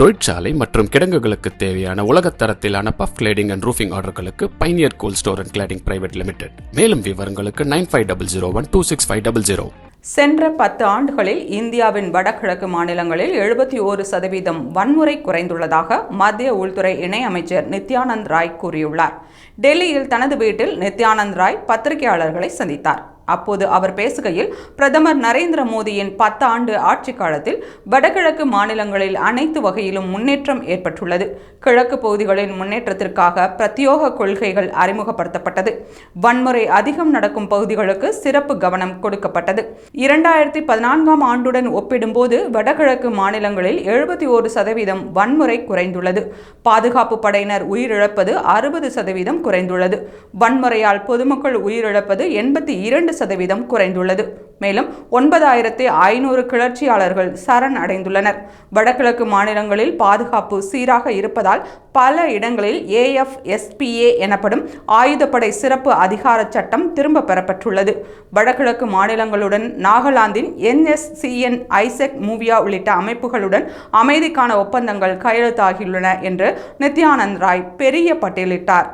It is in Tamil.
தொழிற்சாலை மற்றும் கிடங்குகளுக்கு தேவையான உலகத்தரத்திலான puff cladding and roofing ஆர்டர்களுக்கு pioneer cool store and cladding private limited மேலும் விவரங்களுக்கு nine five double zero one two six five double zero சென்ற பத்து ஆண்டுகளில் இந்தியாவின் வடகிழக்கு மாநிலங்களில் எழுபத்தி ஓரு சதவீதம் வன்முறை குறைந்துள்ளதாக மத்திய உள்துறை இணையமைச்சர் நித்யானந்த் ராய் கூறியுள்ளார். டெல்லியில் தனது வீட்டில் நித்யானந்த் ராய் பத்திரிகையாளர்களை சந்தித்தார். அப்போது அவர் பேசுகையில் பிரதமர் நரேந்திர மோடியின் பத்தாண்டு ஆட்சி காலத்தில் வடகிழக்கு மாநிலங்களில் அனைத்து வகையிலும் முன்னேற்றம் ஏற்பட்டுள்ளது. கிழக்கு பகுதிகளின் முன்னேற்றத்திற்காக பிரத்யோக கொள்கைகள் அறிமுகப்படுத்தப்பட்டது. வன்முறை அதிகம் நடக்கும் பகுதிகளுக்கு சிறப்பு கவனம் கொடுக்கப்பட்டது. இரண்டாயிரத்தி பதினான்காம் ஆண்டுடன் ஒப்பிடும்போது வடகிழக்கு மாநிலங்களில் எழுபத்தி ஒரு சதவீதம் வன்முறை குறைந்துள்ளது. பாதுகாப்பு படையினர் உயிரிழப்பது அறுபது சதவீதம் குறைந்துள்ளது. வன்முறையால் பொதுமக்கள் உயிரிழப்பது எண்பத்தி இரண்டு சதவீதம் குறைந்துள்ளது. மேலும் ஒன்பதாயிரத்தி ஐநூறு கிளர்ச்சியாளர்கள் சரண் அடைந்துள்ளனர். வடகிழக்கு மாநிலங்களில் பாதுகாப்பு சீராக இருப்பதால் பல இடங்களில் ஏஎஃப்எஸ்பிஏ எனப்படும் ஆயுதப்படை சிறப்பு அதிகார சட்டம் திரும்ப பெறப்பட்டுள்ளது. வடகிழக்கு மாநிலங்களுடன் நாகாலாந்தின் என்எஸ்சிஎன் ஐசெக் மூவியா உள்ளிட்ட அமைப்புகளுடன் அமைதிக்கான ஒப்பந்தங்கள் கையெழுத்தாகியுள்ளன என்று நித்யானந்த் ராய் பெரிய பட்டியலிட்டார்.